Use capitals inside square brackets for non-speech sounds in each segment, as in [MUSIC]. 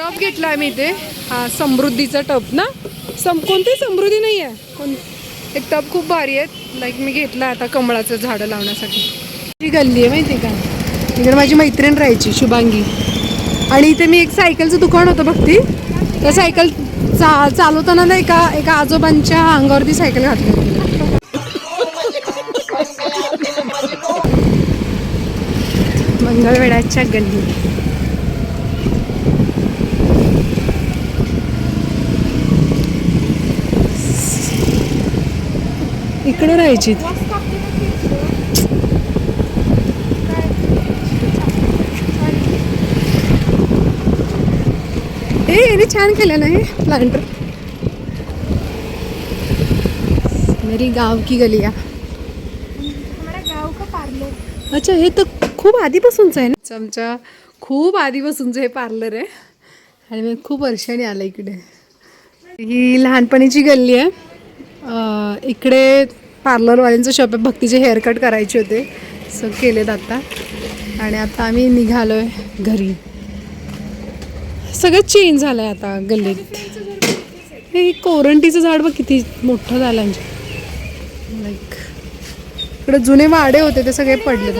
टप घेतला आहे मी इथे. हा समृद्धीचा टप ना? सम कोणती समृद्धी नाही आहे कोण एक टप खूप भारी आहे लाईक मी घेतला आता कमळाचं झाडं लावण्यासाठी. ती गल्ली आहे माहिती आहे का? इकडे माझी मैत्रीण राहायची शुभांगी. आणि इथे मी एक सायकलचं दुकान होतं बघती? त्या सायकल चा चालवताना ना एका एका आजोबांच्या अंगावरती सायकल घातली होती. मंगळवेळाच्या गल्ली. इकडे राहायची ए छान केलं ना हे प्लांटर मेरी गाव की गलिया. अच्छा हे तर खूप आधीपासूनच आहे ना? आमच्या खूप आधीपासूनचं हे पार्लर आहे. आणि मी खूप वर्षांनी आलं इकडे. ही लहानपणीची गल्ली आहे. इकडे पार्लरवाल्यांचं शॉप आहे. भक्तीचे हेअरकट करायचे होते. सो केलेत आता. आणि आता आम्ही निघालो आहे घरी. सगळं चेंज झालं आहे आता गल्लीत. हे कोरंटीचं झाड बघ किती मोठं झालं लाईक इकडे जुने वाडे होते ते सगळे पडले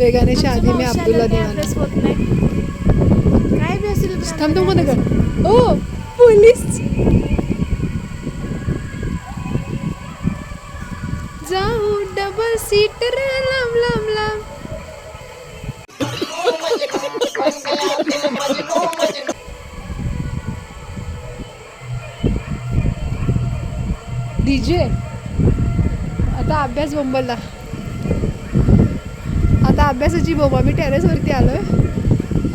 बेगाने शादी में अब्दुल्ला दिवाना होत नाही. काय बी असेल थांब थांबमध्ये. कर ओ पोलीस. जाऊ डबल सीट डीजे आता अभ्यास बोंबलला. आता अभ्यासाची बोंबा मी टेरेसवरती आलो आहे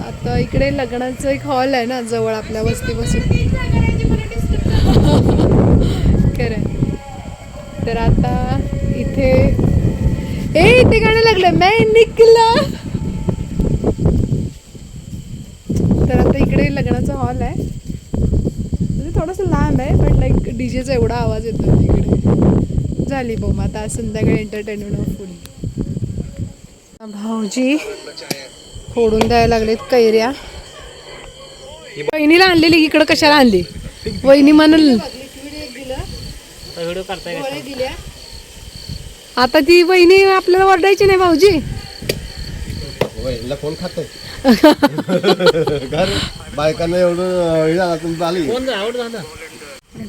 आता इकडे लग्नाचं एक हॉल आहे ना जवळ आपल्या वस्तीपासून. खरं तर आता इथे ए इथे गाणं लागलं मैं निकला. तर आता इकडे लग्नाचा हॉल आहे. म्हणजे थोडंसं लांब आहे पण लाईक डीजेचा एवढा आवाज येतो तिकडे. झाली बोम आता आज संध्याकाळी एंटरटेनमेंट फुल भाऊजी फोडून द्यायला लागलेत कैऱ्या. वहिनीला आणलेली इकडं कशाला आणली? वहिनी म्हणाल आता ती वहिनी आपल्याला ओरडायची नाही भाऊजी. कोण खात [LAUGHS] घर. बायकांना एवढं आली. कोण आवड झालं.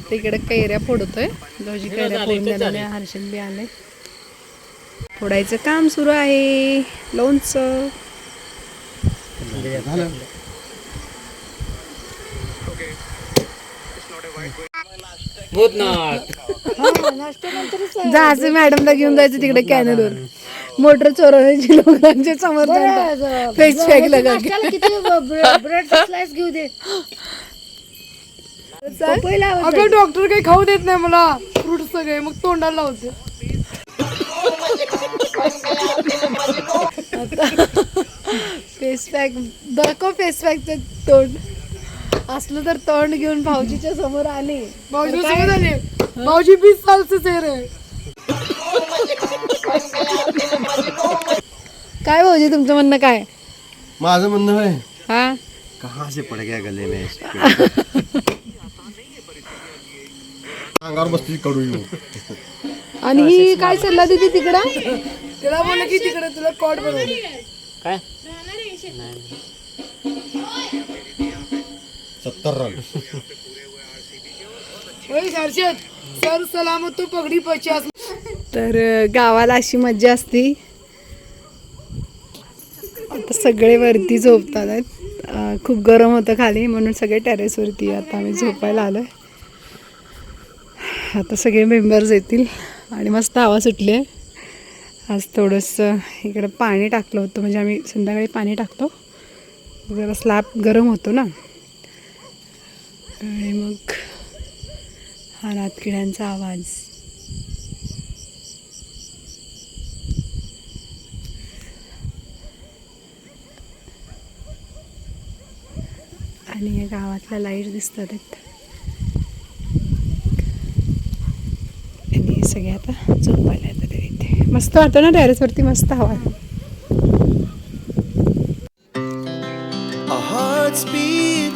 तिकडे कैऱ्या फोडतोय. भाऊजी कैऱ्या फोडून देणार हर्षद बी आले. फोडायचं काम सुरू आहे. लोणचं. जायचं मॅडमला घेऊन जायचं तिकडे कॅनलवर मोटर चोरवण्याची लोकांचे समोर फेस फेकलं का. नाश्त्याला किती ब्रेड स्लाइस घेऊ दे. [LAUGHS] आपलं डॉक्टर काही खाऊ देत नाही मला. फ्रूट सगळे मग तोंडाला लावते. फेस पॅक दाखव फेस पॅकचं तोंड? असलं तर तोंड घेऊन भाऊजीच्या समोर आले. भाऊजी समोर आले. भाऊजी बीस सालचे चेहरे काय भाऊजी तुमचं म्हणणं काय? माझं म्हणणं आहे हा? कहाँ से पड़ गया गले में अंगावर बसती कडू येऊ. आणि ही काय सल्ला दिली तिकडं? तिला बोल की तिकडे तुला कॉड बनवली काय? सत्तर रन सर सलामत तो पगडी पचास. तर गावाला अशी मज्जा असती. आता सगळे वरती झोपतात खूप गरम होतं खाली म्हणून सगळे टेरेसवरती आता आम्ही झोपायला आलोय. आता सगळे मेंबर्स येतील आणि मस्त हवा सुटली. आहे आज थोडंसं इकडं पाणी टाकलं होतं म्हणजे आम्ही संध्याकाळी पाणी टाकतो. जरा स्लॅब गरम होतो ना. आणि मग हा रातकिड्यांचा आवाज. आणि या गावातल्या लाइट दिसतात आहेत सगळे आता झोपायला येतात आहे इथे मस्त वाटतं ना टेरेसवरती मस्त हवा आहे. Our hearts beat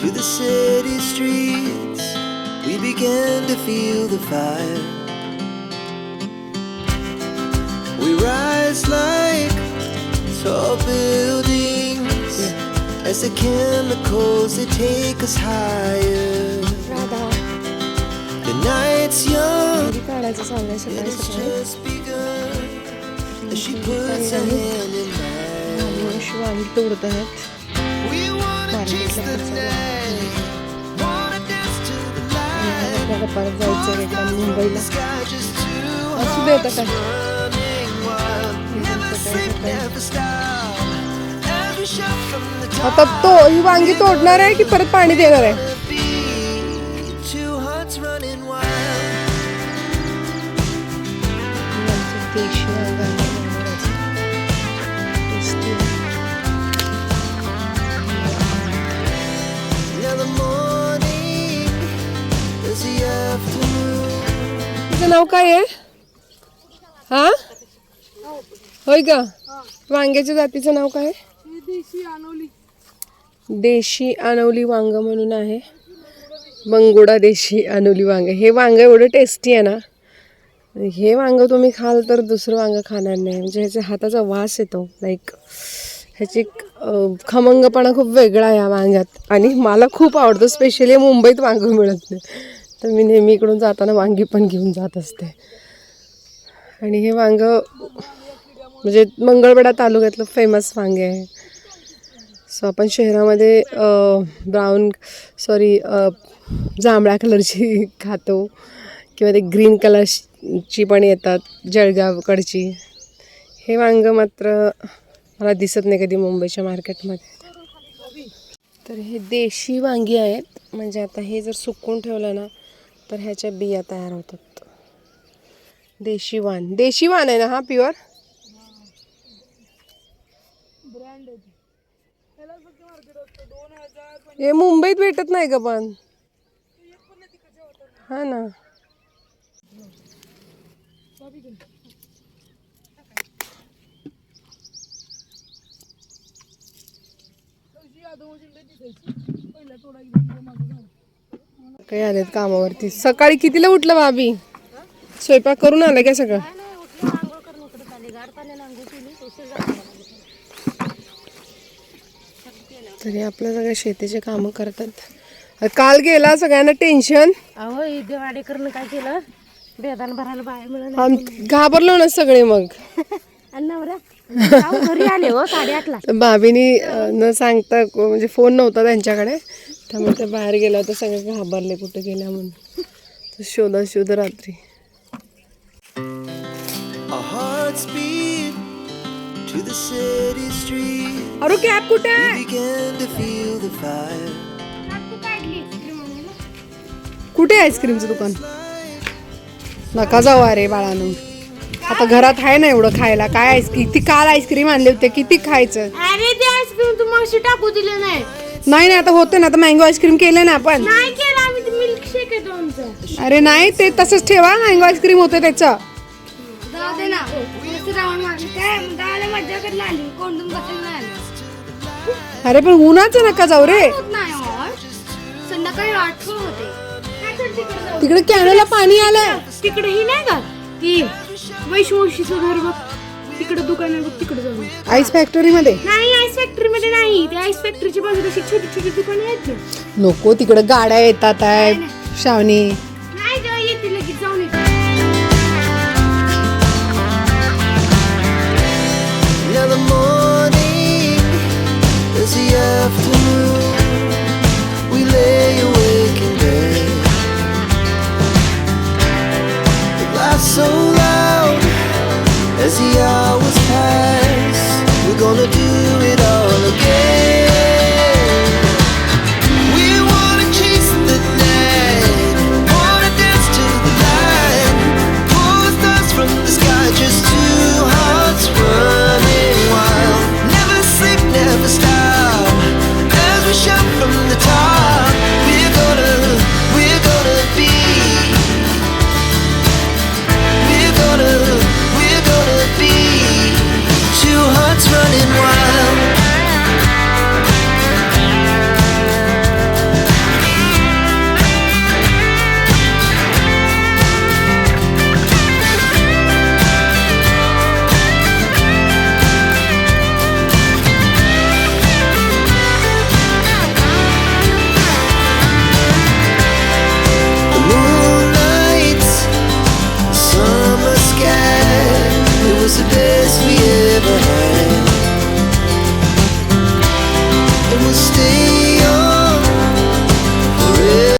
to the city streets. We began to feel the fire. We rise like tall buildings as the chemicals they take us higher. The night's young, चाललंय सकाळी सकाळी तोडत आहेत परत जायचं मुंबईला असू दे आता काय the आता तो ही वांगी तोडणार आहे की परत पाणी देणार आहे तुझं नाव काय आहे? हा? होय का? वांग्याच्या जातीचं नाव काय? आहे? देशी आनवली वांग म्हणून आहे. बंगोडा देशी आनवली वांग. हे वांग एवढं टेस्टी आहे ना? हे वांग तुम्ही खाल तर दुसरं वांग खाणार नाही. म्हणजे ह्याच्या हाताचा वास येतो. लाईक ह्याची खमंगपणा खूप वेगळा आहे या वांग्यात. आणि मला खूप आवडतं. स्पेशली मुंबईत वांग मिळत नाही. तर मी नेहमी इकडून जाताना वांगी पण घेऊन जात असते. आणि हे वांग म्हणजे मंगळवेढा तालुक्यातलं फेमस वांगे आहे. सो आपण शहरामध्ये ब्राऊन सॉरी जांभळ्या कलरची [LAUGHS] खातो. किंवा ते ग्रीन कलरची पण येतात जळगावकडची. हे वांग मात्र मला दिसत नाही कधी मुंबईच्या मार्केटमध्ये. तर हे देशी वांगी आहेत. म्हणजे आता हे जर सुकून ठेवलं ना तर ह्याच्या बिया तयार होतात. देशी वाण देशी वाण आहे ना हा प्युअर हे मुंबईत भेटत नाही का पण. हा ना. काही आलेत कामावरती. सकाळी कितीला उठलं भाभी? स्वयंपाक करून आलं काय सगळं? तरी आपलं सगळे शेतीचे कामं करतात. काल गेला सगळ्यांना टेन्शन अहो देवाडेकरनं काय केलं? बेदान भरायला मिळालं आम घाबरलो ना सगळे मग. घरी आले हो साडेआठला. भाभीनी न सांगता म्हणजे फोन नव्हता त्यांच्याकडे. त्यामुळे ते बाहेर गेला होता सगळे घाबरले कुठे गेल्या म्हणून. शोधा शोध रात्री. अरे कॅब कुठे. कुठे आईस्क्रीमचं दुकान? नका जाऊ अरे बाळानं. आता घरात आहे ना एवढं खायला. काय आईस किती काल आईस्क्रीम आणले होते किती खायचं? अरे ते आईस्क्रीम तू मग टाकू दिले नाही. नाही नाही आता होतं ना आता मँगो आईस्क्रीम केलं ना आपण. नाही केलं आम्ही ते अरे नाही ते तसंच ठेवा मँगो आईस्क्रीम होते त्याचं. जाऊ दे ना. नुसतं राऊंड मारली काय गावाला मज्जा करायला आली कोंडून बसायला नाही आली. अरे पण उन्हाचं नका जाऊ रे. होत नाही हो. संध्याकाळी आठवण होते. काय करते तिकडे कॅनला पाणी आलंय. तिकडे ही नाही का? ती वैशवशीचं घर बघ. तिकडे दुकान आहे बघ तिकडे जाऊन. आईस फॅक्टरी मध्ये? नाही आईस फॅक्टरी मध्ये नाही. ते आईस फॅक्टरीची बाजूला अशी छोटी छोटी दुकानं आहेत ना. नको तिकडे गाड्या येतात आहे श्रावणी. नाही जेव्हा येते लगेच जाऊन येते. Now the morning is the afternoon. We lay awake in bed. The laugh so gonna do